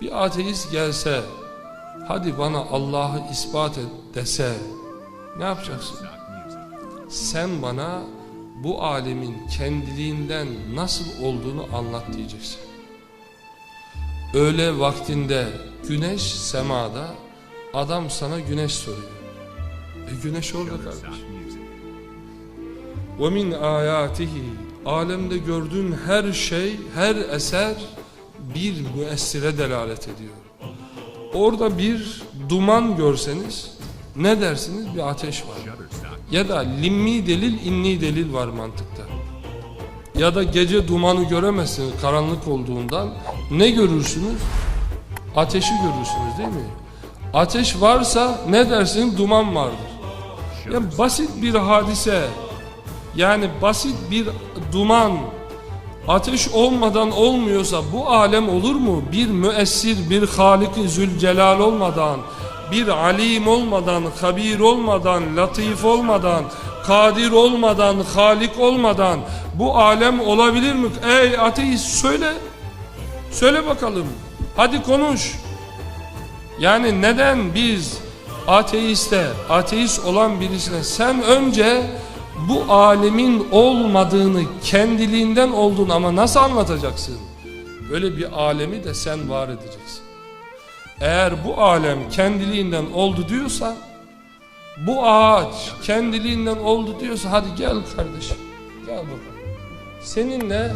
Bir ateist gelse, hadi bana Allah'ı ispat et dese, ne yapacaksın? Sen bana bu alemin kendiliğinden nasıl olduğunu anlat diyeceksin. Öğle vaktinde güneş semada, adam sana güneş soruyor. E güneş orada kardeş. وَمِنْ آيَاتِهِ Alemde gördüğün her şey, her eser bir müessire delalet ediyor. Orada bir duman görseniz ne dersiniz? Bir ateş var. Ya da limmi delil, inni delil var mantıkta. Ya da gece dumanı göremezsiniz karanlık olduğundan. Ne görürsünüz? Ateşi görürsünüz değil mi? Ateş varsa ne dersiniz? Duman vardır. Yani basit bir hadise, yani basit bir duman, ateş olmadan olmuyorsa bu alem olur mu? Bir müessir, bir Halik-i Zülcelal olmadan, bir alim olmadan, habir olmadan, latif olmadan, kadir olmadan, halik olmadan bu alem olabilir mi? Ey ateist söyle, söyle bakalım, hadi konuş. Yani neden biz ateiste, ateist olan birisine sen önce bu alemin olmadığını kendiliğinden olduğunu ama nasıl anlatacaksın? Böyle bir alemi de sen var edeceksin. Eğer bu alem kendiliğinden oldu diyorsa bu ağaç kendiliğinden oldu diyorsa hadi gel kardeşim gel bakalım. Seninle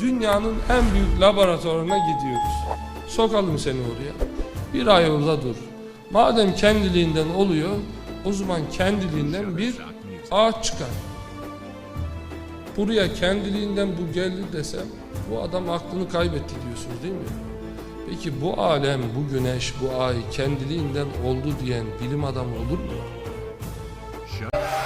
dünyanın en büyük laboratuvarına gidiyoruz. Sokalım seni oraya. Bir ay orada dur. Madem kendiliğinden oluyor o zaman kendiliğinden bir ağaç çıkar. Buraya kendiliğinden bu geldi desem bu adam aklını kaybetti diyorsunuz değil mi? Peki bu alem, bu güneş, bu ay kendiliğinden oldu diyen bilim adamı olur mu? Şah.